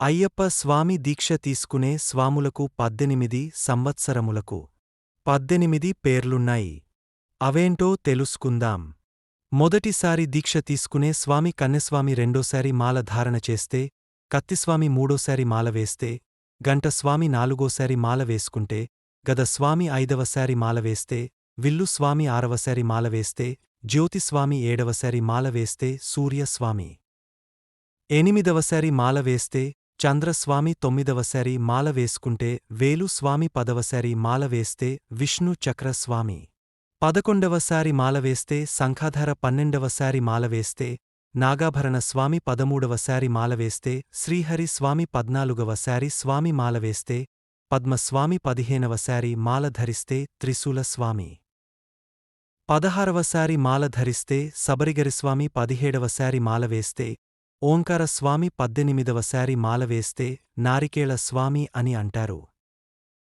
అయ్యప్ప స్వామి దీక్ష తీసుకునే స్వాములకు పద్దెనిమిది సంవత్సరములకు పద్దెనిమిది పేర్లున్నాయి. అవేంటో తెలుసుకుందాం. మొదటిసారి దీక్ష తీసుకునే స్వామి కన్నెస్వామి రెండోసారి మాల ధారణ చేస్తే కత్తిస్వామి మూడోసారి మాల వేస్తే గంటస్వామి నాలుగోసారి మాల వేసుకుంటే గదస్వామి ఐదవసారి మాల వేస్తే విల్లు స్వామి ఆరవసారి మాల వేస్తే జ్యోతిస్వామి ఏడవసారి మాల వేస్తే సూర్యస్వామి. ఎనిమిదవసారి మాల వేస్తే చంద్రస్వామి తొమ్మిదవసారి మాల వేసుకుంటే వేలు స్వామి పదవసారి మాల వేస్తే విష్ణు చక్రస్వామి. పదకొండవసారి మాల వేస్తే సంఖాధార పన్నెండవసారి మాల వేస్తే నాగాభరణ స్వామి పదమూడవసారి మాల వేస్తే శ్రీహరి స్వామి పద్నాలుగవసారి స్వామి మాల వేస్తే పద్మస్వామి పదిహేనవసారి మాల ధరిస్తే త్రిశూల స్వామి. పదహారవసారి మాల ధరిస్తే సబరిగరిస్వామి పదిహేడవసారి మాల వేస్తే ఓంకార స్వామి పద్దెనిమిదవ శారి మాల వేస్తే నారికేళ స్వామి అని అంటారు.